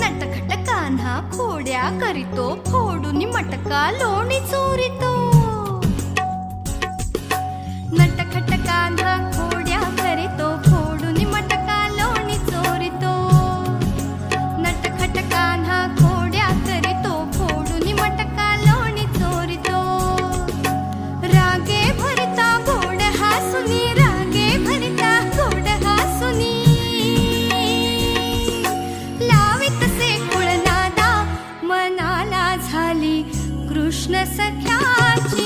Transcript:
नटखट कान्हा खोड्या करीतो फोडून मटका लोणी चोरितो. नट खाली कृष्ण सख्याची